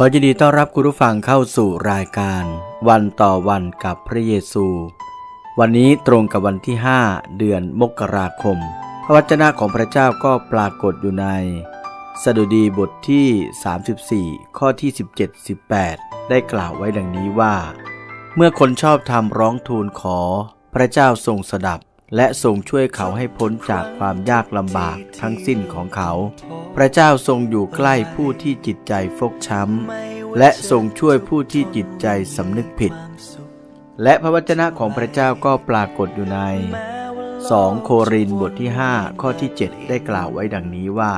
ขอยินดีต้อนรับคุณผู้ฟังเข้าสู่รายการ วันต่อวันกับพระเยซู วันนี้ตรงกับวันที่ 5 เดือนมกราคม พระวจนะของพระเจ้าก็ปรากฏอยู่ใน สดุดีบทที่ 34 ข้อที่ 17 18 ได้กล่าวไว้ดังนี้ว่า เมื่อคนชอบธรรมร้องทูลขอ พระเจ้าทรงสดับ และทรงช่วยเขาให้พ้นจากความยากลำบากทั้งสิ้นของเขา พระเจ้าทรงอยู่ใกล้ผู้ที่จิตใจฟกช้ำ และทรงช่วยผู้ที่จิตใจสำนึกผิด และพระวจนะของพระเจ้าก็ปรากฏอยู่ใน 2 โครินบทที่ 5 ข้อที่ 7 ได้กล่าวไว้ดังนี้ว่า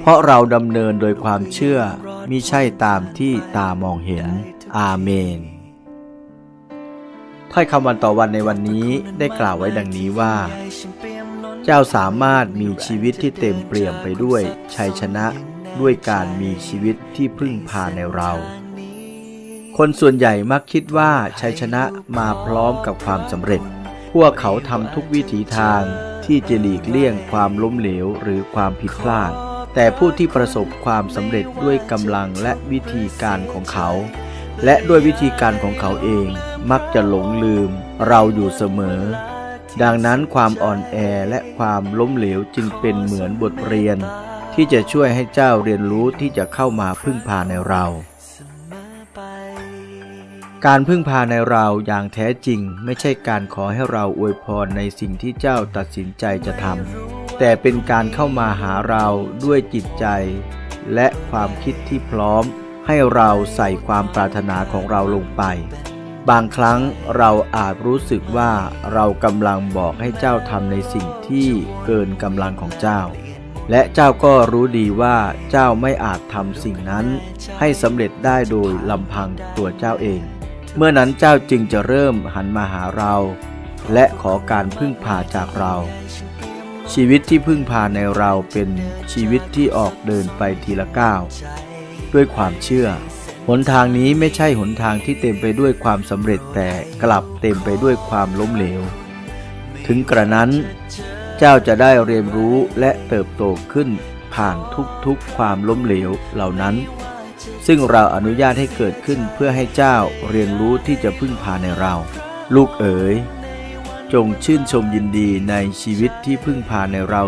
เพราะเราดำเนินโดยความเชื่อมิใช่ตามที่ตามองเห็น อาเมนถ้อยคำวันต่อวันในวันนี้ได้กล่าวไว้ดังนี้ว่า เจ้าสามารถมีชีวิตที่เต็มเปี่ยมไปด้วยชัยชนะด้วยการมีชีวิตที่พึ่งพาในเรา คนส่วนใหญ่มักคิดว่าชัยชนะมาพร้อมกับความสำเร็จ พวกเขาทำทุกวิถีทางที่จะหลีกเลี่ยงความล้มเหลวหรือความผิดพลาด แต่ผู้ที่ประสบความสำเร็จด้วยกำลังและวิธีการของเขา และด้วยวิธีการของเขาเองมักจะหลงลืมเราอยู่เสมอ ดังนั้นความอ่อนแอและความล้มเหลวจึงเป็นเหมือนบทเรียน ที่จะช่วยให้เจ้าเรียนรู้ที่จะเข้ามาพึ่งพาในเรา การพึ่งพาในเราอย่างแท้จริงไม่ใช่การขอให้เราอวยพรในสิ่งที่เจ้าตัดสินใจจะทำแต่เป็นการเข้ามาหาเราด้วยจิตใจ และความคิดที่พร้อมให้เราใส่ความปรารถนาของเราลงไป บางครั้งเราอาจรู้สึกว่าเรากำลังบอกให้เจ้าทำในสิ่งที่เกินกำลังของเจ้า และเจ้าก็รู้ดีว่าเจ้าไม่อาจทำสิ่งนั้น ให้สำเร็จได้โดยลำพังตัวเจ้าเอง เมื่อนั้นเจ้าจึงจะเริ่มหันมาหาเรา และขอการพึ่งพาจากเรา ชีวิตที่พึ่งพาในเราเป็นชีวิตที่ออกเดินไปทีละก้าวด้วยความเชื่อ หนทางนี้ไม่ใช่หนทางที่เต็มไปด้วยความสำเร็จแต่กลับเต็มไปด้วยความล้มเหลว ถึงกระนั้น เจ้าจะได้เรียนรู้และเติบโตขึ้นผ่านทุกๆความล้มเหลวเหล่านั้น ซึ่งเราอนุญาตให้เกิดขึ้นเพื่อให้เจ้าเรียนรู้ที่จะพึ่งพาในเรา ลูกเอ๋ย จงชื่นชมยินดีในชีวิตที่พึ่งพาในเรา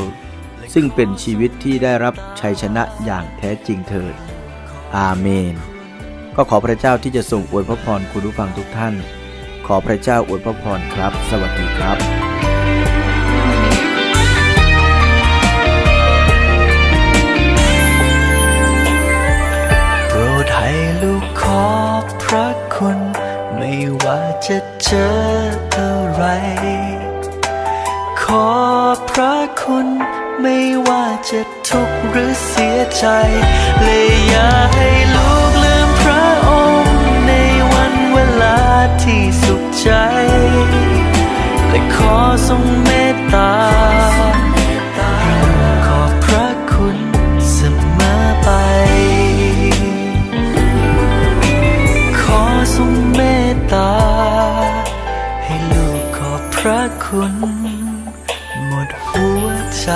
ซึ่งเป็นชีวิตที่ได้รับชัยชนะอย่างแท้จริงเถิดอาเมน ก็ขอพระเจ้าที่จะทรงอวยพระพรคุณผู้ฟังทุกท่าน ขอพระเจ้าอวยพระพรครับ สวัสดีครับโปรดให้ลูกขอบพระคุณไม่ว่าจะเจออะไร ขอบพระคุณไม่ว่าจะทุกข์หรือเสียใจ เลยอย่าให้ลู คุณ หมดหัวใจ